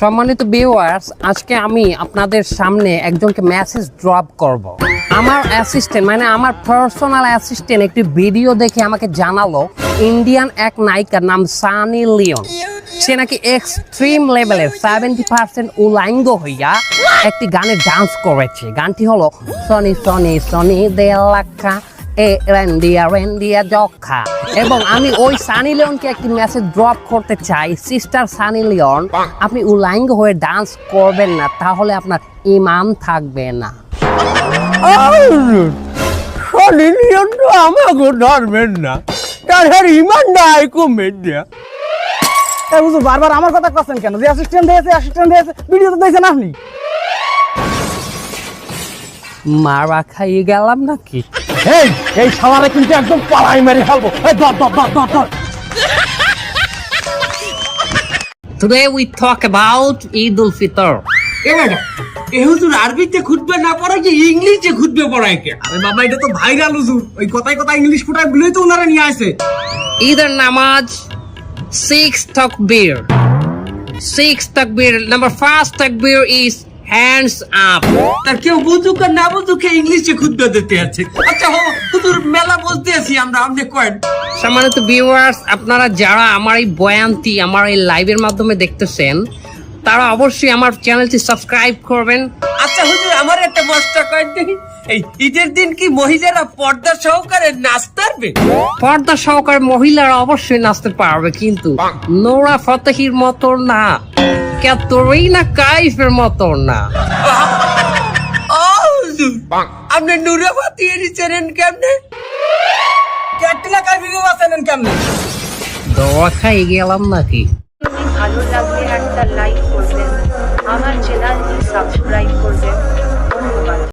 সম্মানিত ভিউয়ার্স আজকে আমি আপনাদের সামনে একজনকে মেসেজ ড্রপ করব। আমার অ্যাসিস্ট্যান্ট মানে আমার পার্সোনাল অ্যাসিস্ট্যান্ট একটি ভিডিও দেখে আমাকে জানালো ইন্ডিয়ান এক নায়িকার নাম সানি লিওন সে নাকি এক্সট্রিম লেভেলের সেভেন্টি পার্সেন্ট উলাঙ্গ হইয়া একটি গানে ডান্স করেছে। গানটি হলো সনি সনি সনি দেলাক্কা এ রেন্ডিয়া রেন্ডিয়া যক্ষা। এবং আমি ওই সানি লিওনকে একটি মেসেজ ড্রপ করতে চাই। সিস্টার সানি লিওন আপনি উলাঙ্গ হয়ে ডান্স করবেন না তাহলে আপনার ইমান থাকবে না। সলিলিয়ন তো আমাকে ধরবেন না। তাদের ইমান নাই কমে দিয়া। বুঝো বারবার আমার কথা করছেন কেন? যে অ্যাসিস্ট্যান্ট দিয়েছে অ্যাসিস্ট্যান্ট দিয়েছে ভিডিও তো দেখছেন আপনি? মারা খাইয়ে গেলাম নাকি এই এই সালারে কিন্তু একদম পালাই মেরে ফেলব এই ধর ধর ধর ধর ধর Today we talk about Eid ul Fitr. এ হুজুর আরবিতে খুঁজবে না পড়ায় কি ইংলিশে খুঁজবে পড়ায় কে আরে বাবা এটা তো ভাইরাল হুজুর ওই কথায় কথায় ইংলিশ ফুটায় বলেই তো ওনারা নিয়ে আসে Either namaz, six takbir. Six takbir. Number first takbir is hands up. তার কেউ বুঝুক আর না বুঝুক ইংলিশে খুঁজবে দিতে আছে। আচ্ছা হো হুজুর মেলা বুঝতে আছি আমরা আপনি কয়েন। সম্মানিত ভিউয়ার্স আপনারা যারা আমার এই বয়ানটি আমার এই লাইভের মাধ্যমে দেখতেছেন তারা অবশ্যই আমার চ্যানেলটি সাবস্ক্রাইব করবেন। আচ্ছা হুজুর আমার একটা মস্ত কয়েন দেখি। এই ঈদের দিন কি মহিলারা পর্দা সহকারে নাচতে পারবে? পর্দা সহকারে মহিলারা অবশ্যই নাচতে পারবে কিন্তু নোরা ফতেহির মতো না। ক্যাতরিনা কাইফের মতো না আপনি নুরাবাতি এরি চেনেন কেমনে? কার ভিডিও আছেন কেমনে? দোয়া খাই গেলাম নাকি? ভালো লাগলে একটা লাইক